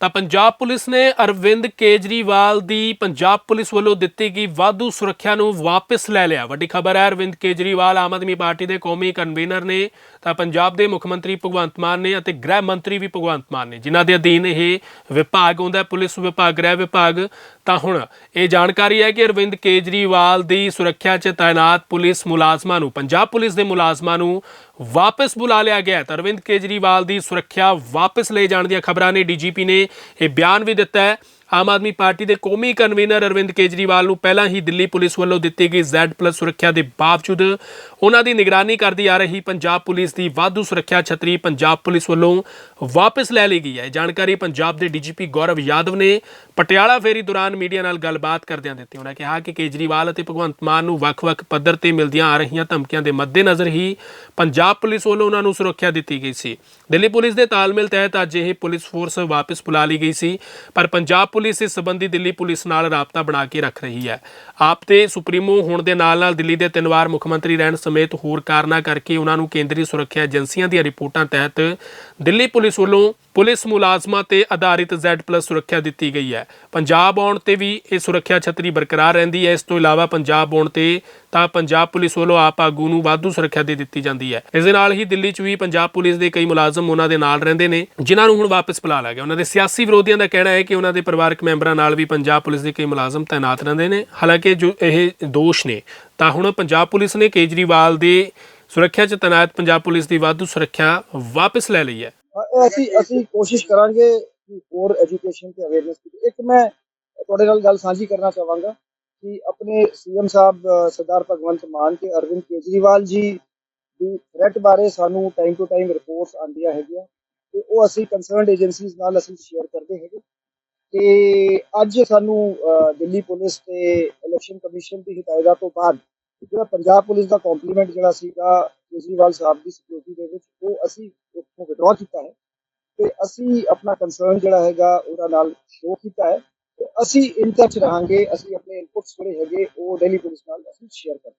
ਤਾਂ ਪੰਜਾਬ ਪੁਲਿਸ ਨੇ ਅਰਵਿੰਦ ਕੇਜਰੀਵਾਲ ਦੀ ਪੰਜਾਬ ਪੁਲਿਸ ਵੱਲੋਂ ਦਿੱਤੀ ਗਈ ਵਾਧੂ ਸੁਰੱਖਿਆ ਨੂੰ ਵਾਪਸ ਲੈ ਲਿਆ। ਵੱਡੀ ਖਬਰ ਹੈ ਅਰਵਿੰਦ ਕੇਜਰੀਵਾਲ ਆਮ ਆਦਮੀ ਪਾਰਟੀ ਦੇ ਕੌਮੀ ਕਨਵੀਨਰ ਨੇ ਤਾਂ ਪੰਜਾਬ ਦੇ ਮੁੱਖ ਮੰਤਰੀ ਭਗਵੰਤ ਮਾਨ ਨੇ ਅਤੇ ਗ੍ਰਹਿ ਮੰਤਰੀ ਵੀ ਭਗਵੰਤ ਮਾਨ ਨੇ। ਜਿਨ੍ਹਾਂ ਦੇ ਅਧੀਨ ਇਹ ਵਿਭਾਗ ਆਉਂਦਾ ਹੈ, ਪੁਲਿਸ ਵਿਭਾਗ ਗ੍ਰਹਿ ਵਿਭਾਗ। ਤਾਂ ਹੁਣ ਇਹ ਜਾਣਕਾਰੀ ਹੈ ਕਿ ਅਰਵਿੰਦ ਕੇਜਰੀਵਾਲ ਦੀ ਸੁਰੱਖਿਆ 'ਚ ਤਾਇਨਾਤ ਪੁਲਿਸ ਮੁਲਾਜ਼ਮਾਂ ਨੂੰ, ਪੰਜਾਬ ਪੁਲਿਸ ਦੇ ਮੁਲਾਜ਼ਮਾਂ ਨੂੰ ਵਾਪਸ ਬੁਲਾ ਲਿਆ ਗਿਆ ਹੈ। ਤਾਂ ਅਰਵਿੰਦ ਕੇਜਰੀਵਾਲ ਦੀ ਸੁਰੱਖਿਆ ਵਾਪਸ ਲਏ ਜਾਣ ਦੀਆਂ ਖਬਰਾਂ ਨੇ ਡੀਜੀਪੀ ਨੇ ਇਹ ਬਿਆਨ ਵੀ ਦਿੱਤਾ ਹੈ। ਆਮ ਆਦਮੀ ਪਾਰਟੀ ਦੇ ਕੌਮੀ ਕਨਵੀਨਰ ਅਰਵਿੰਦ ਕੇਜਰੀਵਾਲ ਨੂੰ ਪਹਿਲਾਂ ਹੀ ਦਿੱਲੀ ਪੁਲਿਸ ਵੱਲੋਂ ਦਿੱਤੀ ਗਈ Z+ ਸੁਰੱਖਿਆ ਦੇ ਬਾਵਜੂਦ ਉਹਨਾਂ ਦੀ ਨਿਗਰਾਨੀ ਕਰਦੀ ਆ ਰਹੀ ਪੰਜਾਬ ਪੁਲਿਸ ਦੀ ਵਾਧੂ ਸੁਰੱਖਿਆ ਛਤਰੀ ਪੰਜਾਬ ਪੁਲਿਸ ਵੱਲੋਂ ਵਾਪਸ ਲੈ ਲਈ ਗਈ ਹੈ। ਇਹ ਜਾਣਕਾਰੀ ਪੰਜਾਬ ਦੇ ਡੀਜੀਪੀ ਗੌਰਵ ਯਾਦਵ ਨੇ ਪਟਿਆਲਾ ਫੇਰੀ ਦੌਰਾਨ ਮੀਡੀਆ ਨਾਲ ਗੱਲਬਾਤ ਕਰਦਿਆਂ ਦਿੱਤੀ। ਉਹਨਾਂ ਕਿਹਾ ਕਿ ਕੇਜਰੀਵਾਲ ਅਤੇ ਭਗਵੰਤ ਮਾਨ ਨੂੰ ਵੱਖ-ਵੱਖ ਪੱਧਰ ਤੇ ਮਿਲਦੀਆਂ ਆ ਰਹੀਆਂ ਧਮਕੀਆਂ ਦੇ ਮੱਦੇਨਜ਼ਰ ਹੀ ਪੰਜਾਬ ਪੁਲਿਸ ਵੱਲੋਂ ਉਹਨਾਂ ਨੂੰ ਸੁਰੱਖਿਆ ਦਿੱਤੀ ਗਈ ਸੀ। ਦਿੱਲੀ ਪੁਲਿਸ ਦੇ ਤਾਲਮੇਲ ਤਹਿਤ ਅੱਜ ਇਹ ਪੁਲਿਸ ਫੋਰਸ ਵਾਪਸ ਬੁਲਾ ਲਈ ਗਈ ਸੀ। ਪਰ ਪੰਜਾਬ ਪੁਲਿਸ ਇਸ ਸੰਬੰਧੀ ਦਿੱਲੀ ਪੁਲਿਸ ਨਾਲ ਰਾਬਤਾ ਬਣਾ ਕੇ ਰੱਖ ਰਹੀ ਹੈ। ਆਪ ਤੇ ਸੁਪਰੀਮੋ ਹੋਣ ਦੇ ਨਾਲ-ਨਾਲ ਦਿੱਲੀ ਦੇ ਤਿੰਨ ਵਾਰ ਮੁੱਖ ਮੰਤਰੀ ਰਹਿਣ ਸਮੇਤ ਹੋਰ ਕਾਰਨਾਂ ਕਰਕੇ ਉਹਨਾਂ ਨੂੰ ਕੇਂਦਰੀ ਸੁਰੱਖਿਆ ਏਜੰਸੀਆਂ ਦੀਆਂ ਰਿਪੋਰਟਾਂ ਤਹਿਤ ਦਿੱਲੀ ਪੁਲਿਸ ਵੱਲੋਂ ਪੁਲਿਸ ਮੁਲਾਜ਼ਮਾਂ ਤੇ ਆਧਾਰਿਤ Z+ ਸੁਰੱਖਿਆ ਦਿੱਤੀ ਗਈ ਹੈ। ਪੰਜਾਬ ਆਉਣ ਤੇ ਵੀ ਇਹ ਸੁਰੱਖਿਆ ਛਤਰੀ ਬਰਕਰਾਰ ਰਹਿੰਦੀ ਹੈ। ਇਸ ਤੋਂ ਇਲਾਵਾ ਪੰਜਾਬ ਆਉਣ ਤੇ ਤਾਂ ਪੰਜਾਬ ਪੁਲਿਸ ਵੱਲੋਂ ਆਪ ਆਗੂ ਨੂੰ ਵਾਧੂ ਸੁਰੱਖਿਆ ਦੇ ਦਿੱਤੀ ਜਾਂਦੀ ਹੈ। ਇਸ ਦੇ ਨਾਲ ਹੀ ਦਿੱਲੀ 'ਚ ਵੀ ਪੰਜਾਬ ਪੁਲਿਸ ਦੇ ਕਈ ਮੁਲਾਜ਼ਮ ਉਹਨਾਂ ਦੇ ਨਾਲ ਰਹਿੰਦੇ ਨੇ, ਜਿਨ੍ਹਾਂ ਨੂੰ ਹੁਣ ਵਾਪਸ ਬੁਲਾ ਲਿਆ ਗਿਆ। ਉਹਨਾਂ ਦੇ ਸਿਆਸੀ ਵਿਰੋਧੀਆਂ ਦਾ ਕਹਿਣਾ ਹੈ ਕਿ ਉਹਨਾਂ ਦੇ ਪਰਿਵਾਰਕ ਮੈਂਬਰਾਂ ਨਾਲ ਵੀ ਪੰਜਾਬ ਪੁਲਿਸ ਦੇ ਕਈ ਮੁਲਾਜ਼ਮ ਤਾਇਨਾਤ ਰਹਿੰਦੇ ਨੇ। ਹਾਲਾਂਕਿ ਜੋ ਇਹ ਦੋਸ਼ ਨੇ, ਤਾਂ ਹੁਣ ਪੰਜਾਬ ਪੁਲਿਸ ਨੇ ਕੇਜਰੀਵਾਲ ਦੇ ਸੁਰੱਖਿਆ 'ਚ ਤਾਇਨਾਤ ਪੰਜਾਬ ਪੁਲਿਸ ਦੀ ਵਾਧੂ ਸੁਰੱਖਿਆ ਵਾਪਸ ਲੈ ਲਈ ਹੈ। ਅਸੀਂ ਅਸੀਂ ਕੋਸ਼ਿਸ਼ ਕਰਾਂਗੇ ਕਿ ਹੋਰ ਐਜੂਕੇਸ਼ਨ ਤੇ ਅਵੇਅਰਨੈਸ ਇੱਕ ਮੈਂ ਤੁਹਾਡੇ ਨਾਲ ਗੱਲ ਸਾਂਝੀ ਕਰਨਾ ਚਾਹਾਂਗਾ। ਕਿ ਆਪਣੇ ਸੀਐਮ ਸਾਹਿਬ ਸਰਦਾਰ ਭਗਵੰਤ ਮਾਨ ਤੇ ਅਰਵਿੰਦ ਕੇਜਰੀਵਾਲ ਜੀ ਦੀ ਥ੍ਰੈਟ ਬਾਰੇ ਸਾਨੂੰ ਟਾਈਮ ਟੂ ਟਾਈਮ ਰਿਪੋਰਟਸ ਆਉਂਦੀਆਂ ਹੈਗੀਆਂ ਤੇ ਉਹ ਅਸੀਂ ਕੰਸਰਨਡ ਏਜੰਸੀਜ਼ ਨਾਲ ਅਸੀਂ ਸ਼ੇਅਰ ਕਰਦੇ ਹੈਗੇ। ਤੇ ਅੱਜ ਸਾਨੂੰ ਦਿੱਲੀ ਪੁਲਿਸ ਤੇ ਇਲੈਕਸ਼ਨ ਕਮਿਸ਼ਨ ਦੀ ਹਦਾਇਤਾਂ ਤੋਂ ਬਾਅਦ ਜਿਹੜਾ ਪੰਜਾਬ ਪੁਲਿਸ ਦਾ ਕੰਪਲੀਮੈਂਟ ਜਿਹੜਾ ਸੀਗਾ ਕੇਜਰੀਵਾਲ ਸਾਹਿਬ ਦੀ ਸਿਕਿਉਰਿਟੀ ਦੇ ਵਿੱਚ, ਉਹ ਅਸੀਂ ਉੱਥੋਂ ਵਿਡਰਾ ਕੀਤਾ ਹੈ। ਤੇ ਅਸੀਂ ਆਪਣਾ ਕੰਸਰਨ ਜਿਹੜਾ ਹੈਗਾ, ਉਹਦਾ ਨਾਲ ਸ਼ੋ ਕੀਤਾ ਹੈ। ਤੇ ਅਸੀਂ ਇਨ ਟੱਚ ਰਹਾਂਗੇ, ਅਸੀਂ ਆਪਣੇ ਜਿਹੜੇ ਹੈਗੇ ਉਹ ਦਿੱਲੀ ਪੁਲਿਸ ਨਾਲ ਅਸੀਂ ਸ਼ੇਅਰ ਕਰਾਂਗੇ